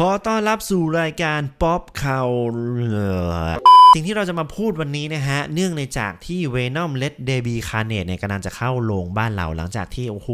ขอต้อนรับสู่รายการป๊อปข่าวสิ่งที่เราจะมาพูดวันนี้นะฮะ เนื่องในจากที่ Venom Let d e b y Carnage เนี่ยกำลังจะเข้าโรงบ้านเราหลังจากที่ โอ้โห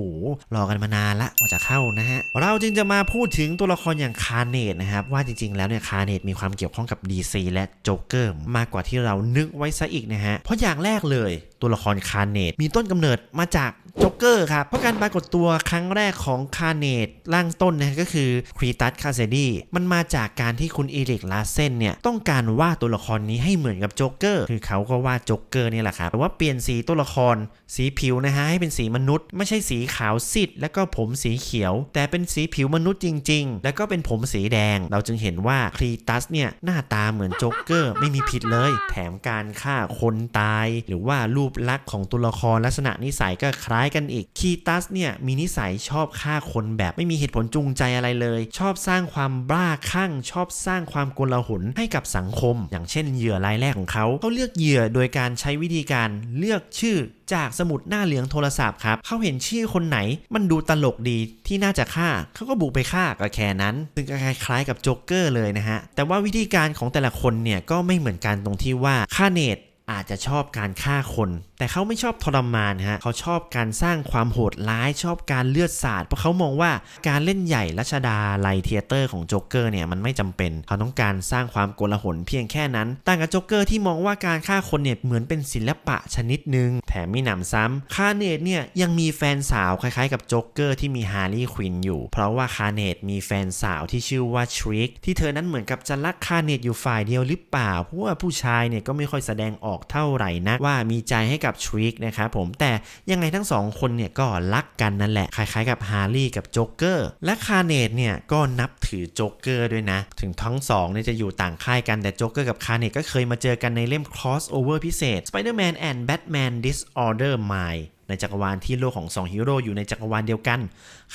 รอกันมานานละว่าจะเข้านะฮะ เราจึงจะมาพูดถึงตัวละครอย่าง Carnage นะครับ ว่าจริงๆ แล้วเนี่ย Carnage มีความเกี่ยวข้องกับ DC และ Joker มากกว่าที่เรานึกไว้ซะอีกนะฮะ เพราะอย่างแรกเลย ตัวละคร Carnage มีต้นกำเนิดมาจากโจ๊กเกอร์ครับ เพราะการปรากฏตัวครั้งแรกของคาเนตร่างต้นนะก็คือครีตัสคาเซดีมันมาจากการที่คุณอีริกลาเซนเนี่ยต้องการวาดตัวละครนี้ให้เหมือนกับโจ๊กเกอร์คือเขาก็วาดโจ๊กเกอร์นี่แหละครับแต่ว่าเปลี่ยนสีตัวละครสีผิวนะฮะให้เป็นสีมนุษย์ ไม่ใช่สีขาวซีดแล้วก็ผมสีเขียว แต่เป็นสีผิวมนุษย์จริง ๆ แล้วก็เป็นผมสีแดง เราจึงเห็นว่าครีตัสเนี่ยหน้าตาเหมือนโจ๊กเกอร์ไม่มีผิดเลย แถมการฆ่าคนตาย หรือว่ารูปลักษณ์ของตัวละครลักษณะนิสัยก็คล้ายกันอีกคีตัสเนี่ยมีนิสัยชอบฆ่าคนแบบไม่มีเหตุผลจูงใจอะไรเลย ชอบสร้างความบ้าคลั่ง ชอบสร้างความโกลาหลให้กับสังคม อย่างเช่นเหยื่อรายแรกของเขาเขาเลือกเหยื่อโดยการใช้วิธีการเลือกชื่อจากสมุดหน้าเหลืองโทรศัพท์ครับ เขาเห็นชื่อคนไหนมันดูตลกดีที่น่าจะฆ่า เขาก็บุกไปฆ่าก็แค่นั้น ซึ่งก็คล้ายๆกับโจ๊กเกอร์เลยนะฮะ แต่ว่าวิธีการของแต่ละคนเนี่ยก็ไม่เหมือนกันตรงที่ว่าค่าเนต อาจจะชอบการฆ่าคน แต่เขาไม่ชอบทรมานฮะเขาชอบการสร้างความโหดร้ายชอบการเลือดสาดเพราะเขามองว่าการเล่นใหญ่รัชดาไลเทเตอร์ของโจ๊กเกอร์เนี่ยมันไม่จำเป็นเขาต้องการสร้างความโกลาหลเพียงแค่นั้นต่างกับโจ๊กเกอร์ที่มองว่าการฆ่าคนเนี่ยเหมือนเป็นศิลปะชนิดหนึ่งแถมมีหนำซ้ำคาเนตเนี่ยยังมีแฟนสาวคล้ายๆกับโจ๊กเกอร์ที่มีฮาร์ลีควินอยู่ เพราะว่าคาเนตมีแฟนสาวที่ชื่อว่าทริกที่เธอนั้นเหมือนกับจะรักคาเนตอยู่ฝ่ายเดียวหรือเปล่าเพราะว่าผู้ชายเนี่ยก็ไม่ค่อยแสดงออกเท่าไหร่นะว่ามีใจให้กับทริกนะครับผมแต่ยังไงทั้งสองคนเนี่ยก็รักกันนั่นแหละ คล้ายๆกับฮาร์ลี่กับโจ๊กเกอร์และคาเนตเนี่ยก็นับถือโจ๊กเกอร์ด้วยนะ ถึงทั้งสองเนี่ยจะอยู่ต่างค่ายกันแต่โจ๊กเกอร์กับคาเนตก็เคยมาเจอกันในเล่ม crossover พิเศษ Spider-Man and Batman Disorder Mind ในจักรวาลที่โลกของ2ฮีโร่อยู่ในจักรวาลเดียวกัน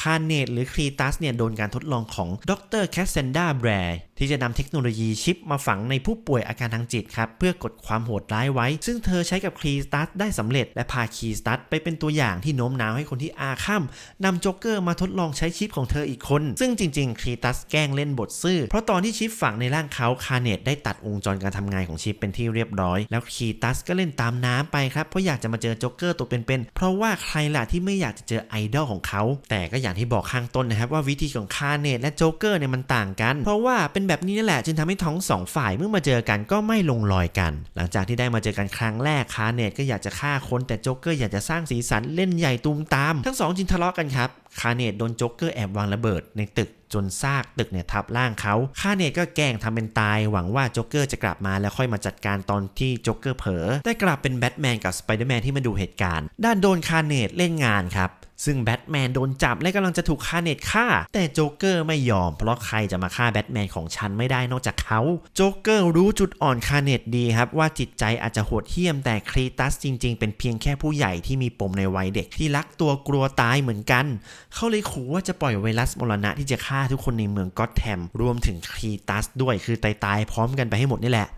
คาเนตหรือครีตัสเนี่ยโดนการทดลองของดรแคสเซนดาแบร์ที่จะนำเทคโนโลยีชิปมาฝังในผู้ป่วยอาการทางจิตครับ เพื่อกดความโหดร้ายไว้ ซึ่งเธอใช้กับครีตัสได้สำเร็จ และพาครีตัสไปเป็นตัวอย่างที่โน้มน้าวให้คนที่อาฆามนำโจ๊กเกอร์มาทดลองใช้ชิปของเธออีกคน ซึ่งจริงๆครีตัสแกล้งเล่นบทซื่อ เพราะตอนที่ชิปฝังในร่างเขาคาเนตได้ตัดวงจรการทำงานของชิปเป็นที่เรียบร้อย แล้วครีตัสก็เล่นตามน้ำไปครับเพราะอยากจะมาเจอโจ๊กเกอร์ตัวเป็นๆเพราะว่าใครล่ะที่ไม่อยากจะเจอไอดอลของเขา แต่ก็อย่างที่บอกข้างต้นนะครับว่าวิธีของคาเนตและโจ๊กเกอร์เนี่ยมันต่างกัน เพราะว่าเป็นแบบนี้นี่แหละจึงทำให้ทั้งสองฝ่ายเมื่อมาเจอกันก็ไม่ลงรอยกัน หลังจากที่ได้มาเจอกันครั้งแรกคาเนตก็อยากจะฆ่าคนแต่โจ๊กเกอร์อยากจะสร้างสีสันเล่นใหญ่ตูมตาม ทั้งสองจึงทะเลาะกันครับคาเนตโดนโจ๊กเกอร์แอบวางระเบิดในตึกจนซากตึกเนี่ยทับร่างเขาคาเนตก็แกล้งทำเป็นตาย หวังว่าโจ๊กเกอร์จะกลับมาแล้วค่อยมาจัดการตอนที่โจ๊กเกอร์เผลอได้กลับเป็นแบทแมนกับสไปเดอร์แมนที่มาดูเหตุการณ์ ด้านโดนคาเนตเล่นงานครับ ซึ่งแบทแมนโดนจับและกำลังจะถูกคาเนตฆ่า แต่โจ๊กเกอร์ไม่ยอม เพราะใครจะมาฆ่าแบทแมนของฉันไม่ได้นอกจากเขา โจ๊กเกอร์รู้จุดอ่อนคาเนตดีครับว่าจิตใจอาจจะโหดเหี้ยมแต่ครีตัสจริง ๆ เป็นเพียงแค่ผู้ใหญ่ที่มีปมในวัยเด็กที่รักตัวกลัวตายเหมือนกัน เขาเลยขู่ว่าจะปล่อยไวรัสมรณะที่จะฆ่าทุกคนในเมืองก็อตแทมรวมถึงครีตัสด้วยคือตายตายๆพร้อมกันไปให้หมดนี่แหละ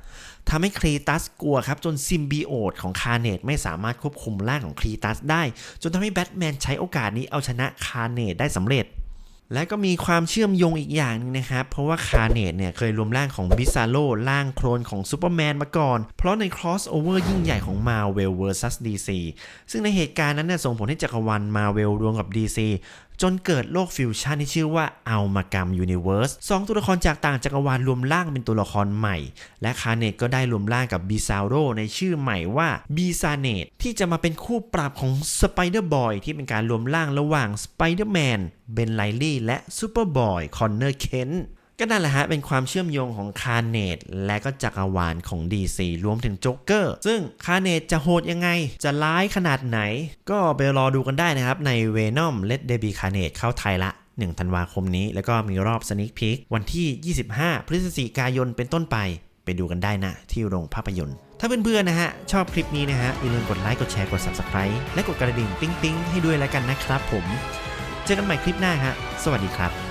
ทำให้ครีตัสกลัวครับ จนซิมบิโอตของคาร์เนตไม่สามารถควบคุมร่างของครีตัสได้ จนทำให้แบทแมนใช้โอกาสนี้เอาชนะคาร์เนตได้สำเร็จและก็มีความเชื่อมโยงอีกอย่างหนึงนะครับ เพราะว่าคาเนตเนี่ยเคยรวมร่างของบิซาโ o ร่างโคลนของซูเปอร์แมนมาก่อน เพราะใน crossover ยิ่งใหญ่ของ Marvel vs DC ซึ่งในเหตุการณ์นั้นเนี่ยส่งผลให้จักรวาล Marvel รวมกับ DC จนเกิดโลกฟิวชั่นที่ชื่อว่าอัลมากรรมยูนิเวิร์สสองตัวละครจากต่างจักรวาลรวมร่างเป็นตัวละครใหม่ และคาเนตก็ได้รวมร่างกับบีซาโรในชื่อใหม่ว่าบีซาเนตที่จะมาเป็นคู่ปรับของสไปเดอร์บอยที่เป็นการรวมร่างระหว่างสไปเดอร์แมนเบนไลลี่และซูเปอร์บอยคอนเนอร์เคน ก็นั่นแหละฮะ เป็นความเชื่อมโยงของคาเนตและก็จักรวาลของ DC รวมถึงโจ๊กเกอร์ ซึ่งคาเนตจะโหดยังไง จะร้ายขนาดไหน ก็ไปรอดูกันได้นะครับ ใน Venom Let There Be Carnage เข้าไทยละ1ธันวาคมนี้ แล้วก็มีรอบ Sneak Peek วันที่ 25 พฤศจิกายนเป็นต้นไป ไปดูกันได้นะ ที่โรงภาพยนตร์ ถ้าเพื่อนๆนะฮะ ชอบคลิปนี้นะฮะอย่าลืมกดไลค์กดแชร์กด Subscribe และกดกระดิ่งปิ๊งๆให้ด้วยแล้วกันนะครับผม เจอกันใหม่คลิปหน้าฮะสวัสดีครับ